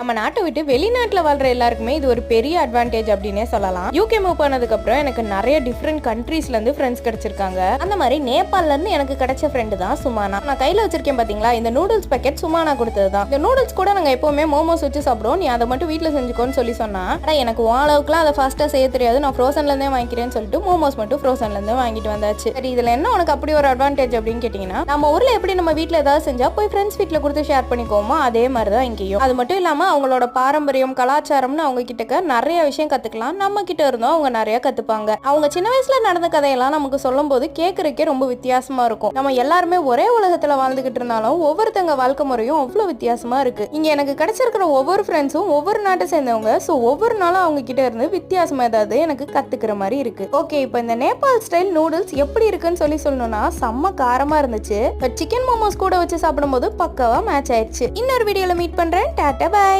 நம்ம நாட்டை விட்டு வெளிநாட்டில் வாழ்ற எல்லாருக்குமே இது ஒரு பெரிய அட்வான்டேஜ் அப்படின்னே சொல்லலாம். யூகே மூவ் பண்ணதுக்கு அப்புறம் எனக்கு நிறைய டிஃப்ரெண்ட் கண்ட்ரீஸ்ல இருந்து ஃப்ரெண்ட்ஸ் கிடைச்சிருக்காங்க. அந்த மாதிரி நேபாள்ல இருந்து எனக்கு கிடைச்ச ஃப்ரெண்டு தான் சுமானா. நான் கையில வச்சிருக்கேன் பாத்தீங்களா? இந்த நூடுல்ஸ் பேக்கெட் சுமானா கொடுத்தது தான். இந்த நூடுல்ஸ் கூட நாங்க எப்பவுமே மோமோஸ் வச்சு சாப்பிடுவோம். நீ அதை மட்டும் வீட்டில் செஞ்சுக்கோன்னு சொல்லி சொன்னா. ஆனா எனக்கு உன் அளவுக்குலாம் அதை ஃபாஸ்டா செய்ய தெரியாது. நான் ஃப்ரோசன்ல இருந்தே வாங்கிக்கிறேன்னு சொல்லிட்டு மோமோஸ் மட்டும் ஃப்ரோசன்ல இருந்து வாங்கிட்டு வந்தாச்சு. சரி இதுல என்ன உனக்கு அப்படி ஒரு அட்வான்டேஜ் அப்படின்னு கேட்டீங்கன்னா நம்ம ஊர்ல எப்படி நம்ம வீட்டில் ஏதாவது செஞ்சா போய் ஃப்ரெண்ட்ஸ் வீட்டில் கொடுத்து ஷேர் பண்ணிக்கோமோ அதே மாதிரி தான் இங்கேயும். அது மட்டும் இல்லாம அவங்களோட பாரம்பரியம் கலாச்சாரம்னு அவங்க கிட்டக்க நிறைய விஷயம் கத்துக்கலாம். நம்ம கிட்ட இருந்தும் அவங்க நிறைய கத்துப்பாங்க. அவங்க சின்ன வயசுல நடந்த கதையெல்லாம் நமக்கு சொல்லும் போது கேட்கறக்கே ரொம்ப வித்தியாசமா இருக்கும். நம்ம எல்லாருமே ஒரே உலகத்துல வாழ்ந்துகிட்டு இருந்தாலும் ஒவ்வொருத்தங்க வாழ்க்கை முறையும் அவ்வளவு வித்தியாசமா இருக்கு. இங்க எனக்கு கிடைச்சிருக்கிற ஒவ்வொரு ஃப்ரெண்ட்ஸும் ஒவ்வொரு நாட்டை சேர்ந்தவங்க. ஸோ ஒவ்வொரு நாளும் அவங்க கிட்ட இருந்து வித்தியாசமா ஏதாவது எனக்கு கத்துக்கிற மாதிரி இருக்கு. ஓகே இப்போ இந்த நேபாள் ஸ்டைல் நூடுல்ஸ் எப்படி இருக்குன்னு சொல்லி சொல்லணும்னா செம்ம காரமா இருந்துச்சு. சிக்கன் மோமோஸ் கூட வச்சு சாப்பிடும்போது பக்கவா மேட்ச் ஆயிடுச்சு இன்னொரு வீடியோல மீட் பண்றேன். டாட்டா பாய்